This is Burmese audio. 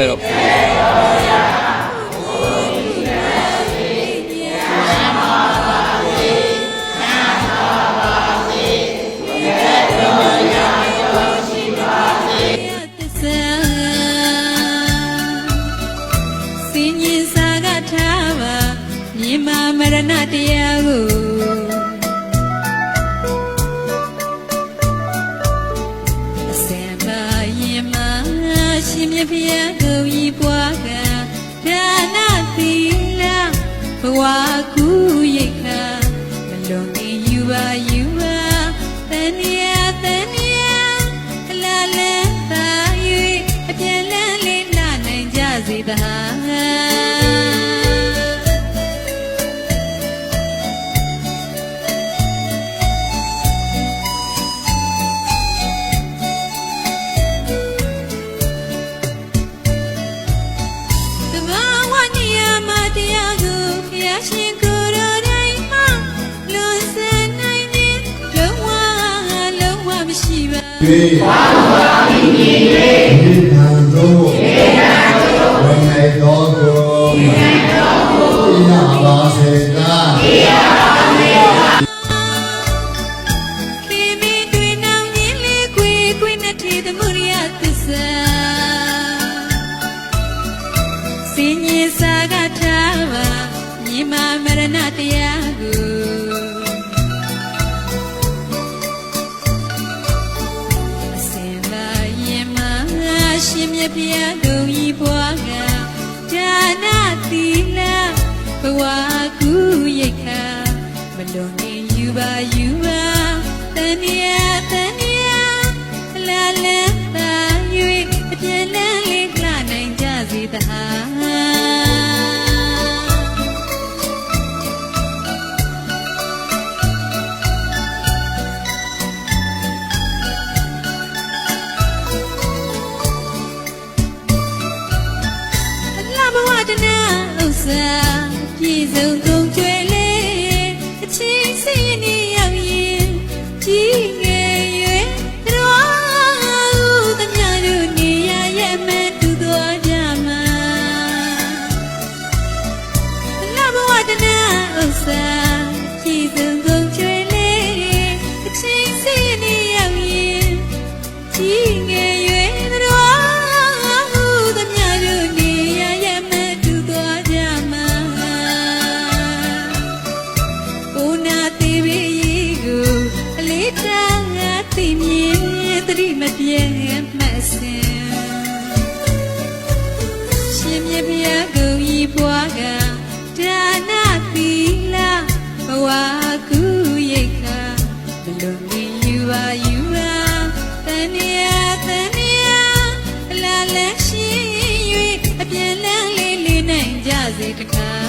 ခဲ့တော့မြန်မာမရဏတရားကိုရှင်မြဖျက် ဤပွားကံဒါနသီလဘဝကူရိတ်ခံမလွန်ကင်ယူပါယူပါတန်ရ ၍သာဝါမိမြင်၍ဒီကံတို့ဒီကံတို့ဝိနေတော်ကိုဝိနေတော်ကိုဣနာပါစေတာခေမီတွင်နောင်ရင်းလေးခွေခွေနဲ့ထေသမုရိယသစ္စာစင်ကြီးစာကထားပါညီမမရဏတရားကို မြတ်ပြဂုံဤဘွားကဒါနသီလဘဝကူရိတ်ခါမလွန်ငင်ယူပါယူပါတဏှာတဏှာလာလန်းသာ၍အပြည့်လန်းလေးလှနိုင်ကြစေတဟာ စုံကုန်ကျွေလေးအချင်းစင်းနေရောက်ရင်ကြီးငယ်၍တော်ဦးသမျှတို့နေရရဲ့မဲ့တူတော်ကြမှာလာဘဝတနာဥစ္စာပြည်စုံကုန်ကျွေလေးအချင်းစင်းနေရောက်ရင်ကြီးငယ်၍ ရဲ့တတိမပြဲမှတ်စင်ရှင်မြပြကူဤဘွားကဒါနာသီလဘဝကူရိတ်ခါဘလုံးမီယူပါယူပါတဏှာတဏှာအလားလဲရှိ၍အပြင်းလန်းလေးလေးနိုင်ကြစေတခါ